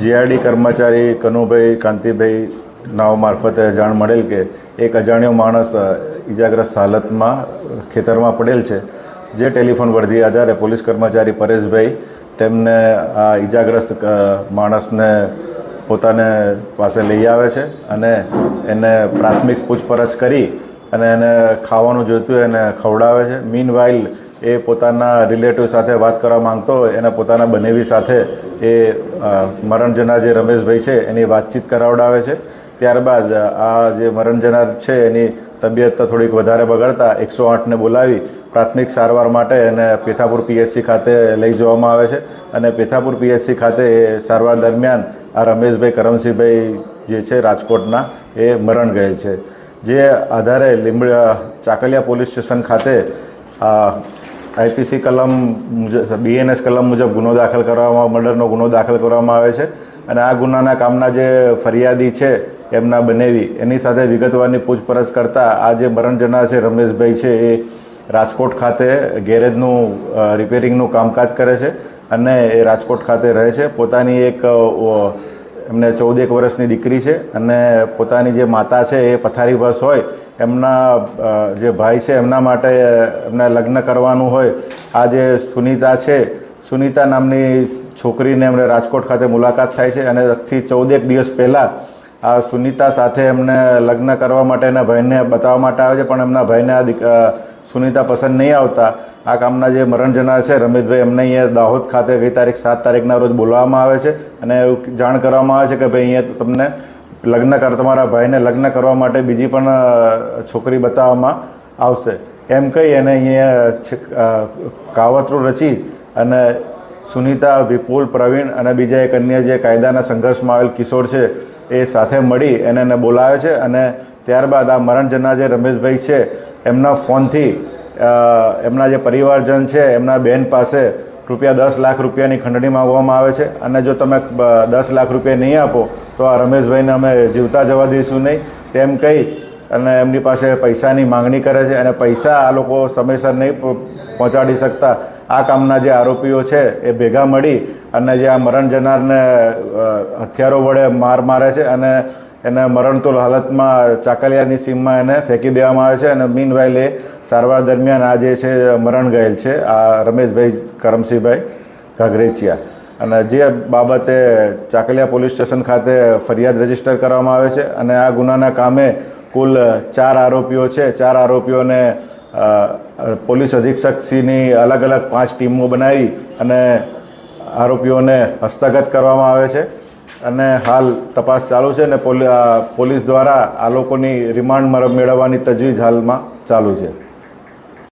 GRD કર્મચારી કનુભાઈ, કાંતિભાઈ નાવ મારફતે જાણ મળેલ કે એક અજાણ્યો માણસ ઇજાગ્રસ્ત હાલતમાં ખેતરમાં પડેલ છે. જે ટેલિફોન વર્ધી આધારે પોલીસ કર્મચારી પરેશભાઈ તેમને આ ઈજાગ્રસ્ત માણસને પોતાને પાસે લઈ આવે છે અને એને પ્રાથમિક પૂછપરછ કરી અને એને ખાવાનું જોઈતું એને ખવડાવે છે. મીન વાઇલ એ પોતાના રિલેટિવ સાથે વાત કરવા માંગતો હોય, એને પોતાના બનેવી સાથે એ મરણ જનાર જે રમેશભાઈ છે, એની વાતચીત કરાવડાવે છે. ત્યારબાદ આ જે મરણ જનાર છે, એની તબિયત તો થોડીક વધારે બગડતા, એકસો આઠને બોલાવી, પ્રાથમિક સારવાર માટે એને પેથાપુર પીએચસી ખાતે લઈ જવામાં આવે છે. અને પેથાપુર પીએચસી ખાતે એ સારવાર દરમિયાન આ રમેશભાઈ કરમસિંહભાઈ જે છે, રાજકોટના, એ મરણ ગયેલ છે. જે આધારે લીંબડ, ચાકલિયા પોલીસ સ્ટેશન ખાતે આઈપીસી કલમ મુજબ બીએનએસ કલમ મુજબ ગુનો દાખલ કરવામાં, મર્ડરનો ગુનો દાખલ કરવામાં આવે છે. અને આ ગુનાના કામના જે ફરિયાદી છે, એમના બનેવી, એની સાથે વિગતવારની પૂછપરછ કરતાં આ જે મરણ જનાર છે, રમેશભાઈ છે, એ રાજકોટ ખાતે ગેરેજનું રિપેરિંગનું કામકાજ કરે છે અને એ રાજકોટ ખાતે રહે છે. પોતાની એક એમને ચૌદ એક વર્ષની દીકરી છે અને પોતાની જે માતા છે એ પથારી બસ હોય, એમના જે ભાઈ છે એમના માટે એમને લગ્ન કરવાનું હોય. આ જે સુનીતા છે, સુનિતા નામની છોકરીને એમને રાજકોટ ખાતે મુલાકાત થાય છે અને આજથી ચૌદેક દિવસ પહેલાં આ સુનીતા સાથે એમને લગ્ન કરવા માટે એના ભાઈને બતાવવા માટે આવે છે. પણ એમના ભાઈને આ સુનીતા પસંદ નહીં આવતા. આ કામના જે મરણ જનાર છે, રમેશભાઈ, એમને અહીંયા દાહોદ ખાતે ગઈ તારીખ સાત તારીખના રોજ બોલાવવામાં આવે છે અને જાણ કરવામાં આવે છે કે ભાઈ અહીંયા તમને લગ્ન કર, તમારા ભાઈને લગ્ન કરવા માટે બીજી પણ છોકરી બતાવવામાં આવશે. એમ કહી અને અહીંયા કાવતરો રચી અને સુનિતા, વિપુલ, પ્રવીણ અને બીજા એક અન્ય જે કાયદાના સંઘર્ષમાં આવેલ કિશોર છે, એ સાથે મળી એને એને બોલાવે છે અને ત્યારબાદ આ મરણ જનાર જે રમેશભાઈ છે એમના ફોનથી એમના જે પરિવારજન છે, એમના બેન પાસે રૂપિયા દસ લાખ રૂપિયાની ખંડણી માંગવામાં આવે છે. અને જો તમે દસ લાખ રૂપિયા નહીં આપો, તો આ રમેશભાઈને અમે જીવતા જવા દઈશું નહીં. તેમ કહી અને એમની પાસે પૈસાની માંગણી કરે છે અને પૈસા આ લોકો સમયસર નહીં પહોંચાડી શકતા. આ કામના જે આરોપીઓ છે, એ ભેગા મળી અને જે આ મરણ જનારને હથિયારો વડે માર મારે છે અને એને મરણતુલ હાલતમાં ચાકલિયાની સીમમાં એને ફેંકી દેવામાં આવે છે અને મીન એ સારવાર દરમિયાન આ જે છે, મરણ ગયેલ છે, આ રમેશભાઈ કરમસિંહભાઈ ઘાઘરેચિયા. અને જે બાબતે ચાકલિયા પોલીસ સ્ટેશન ખાતે ફરિયાદ રજિસ્ટર કરવામાં આવે છે અને આ ગુનાના કામે કુલ ચાર આરોપીઓ છે. ચાર આરોપીઓને પોલીસ અધિક્ષકશ્રીની અલગ અલગ પાંચ ટીમો બનાવી અને આરોપીઓને હસ્તગત કરવામાં આવે છે. અને હાલ તપાસ ચાલુ છે અને પોલી- પોલીસ દ્વારા આ લોકોની રિમાન્ડ મેળવવાની તજવીજ હાલમાં ચાલુ છે.